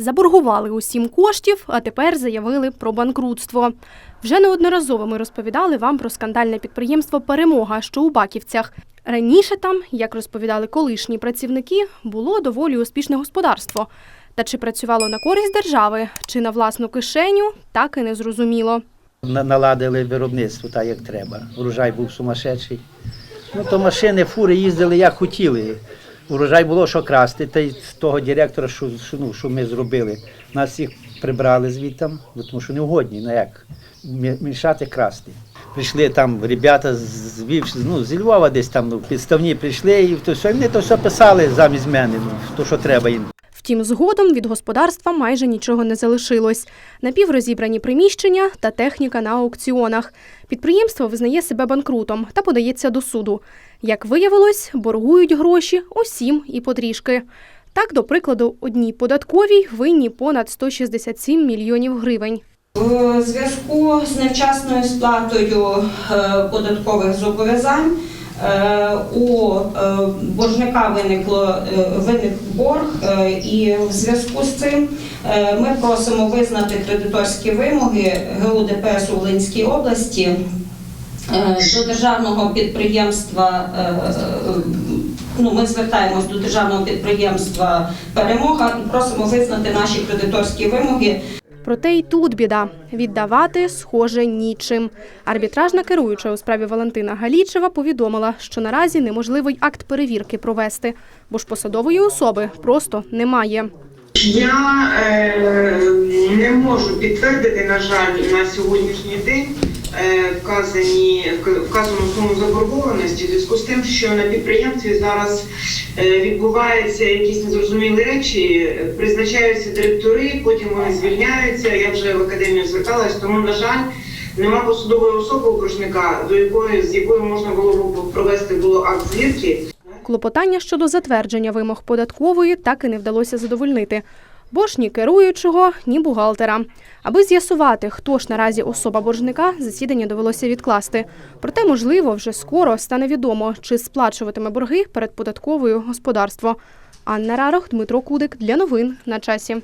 Заборгували усім коштів, а тепер заявили про банкрутство. Вже неодноразово ми розповідали вам про скандальне підприємство Перемога, що у Баківцях. Раніше там, як розповідали колишні працівники, було доволі успішне господарство. Та чи працювало на користь держави, чи на власну кишеню, так і не зрозуміло. Наладили виробництво так, як треба. Урожай був сумасшедший. Ну, то машини, фури їздили як хотіли. Урожай було що красти. Та й того директора, що, що, ну, що ми зробили, нас їх прибрали звідти, тому що не угодні, на як, мішати красти. Прийшли там ребята з, з, ну, зі Львова десь там ну, підставні прийшли і то все, і вони то все писали замість мене, ну, то, що треба їм. Втім, згодом від господарства майже нічого не залишилось. Напіврозібрані приміщення та техніка на аукціонах. Підприємство визнає себе банкрутом та подається до суду. Як виявилось, боргують гроші усім і потрішки. Так, до прикладу, одній податковій винні понад 167 мільйонів гривень. У зв'язку з невчасною сплатою е, податкових зобов'язань у е, боржника виникло е, виник борг, е, і в зв'язку з цим е, ми просимо визнати кредиторські вимоги ГУ ДПС у Волинській області е, до державного підприємства. е, Ну, ми звертаємось до державного підприємства Перемога і просимо визнати наші кредиторські вимоги Проте й тут біда віддавати схоже нічим. Арбітражна керуюча у справі Валентина Галічева повідомила, що наразі неможливий акт перевірки провести, бо ж посадової особи просто немає. Я е, не можу підтвердити, на жаль, на сьогоднішній день вказані вказану суму заборгованості в зв'язку з тим, що на підприємстві зараз е, відбуваються якісь незрозумілі речі, призначаються директори, потім вони звільняються. Я вже в академію зверталась, тому на жаль. Нема посадової особи у боржника, до якої з якою можна було б провести було акт звірки. Клопотання щодо затвердження вимог податкової так і не вдалося задовольнити. Бо ж ні керуючого, ні бухгалтера. Аби з'ясувати, хто ж наразі особа боржника, засідання довелося відкласти. Проте, можливо, вже скоро стане відомо, чи сплачуватиме борги перед податковою господарство. Анна Рарох, Дмитро Кудик для новин на часі.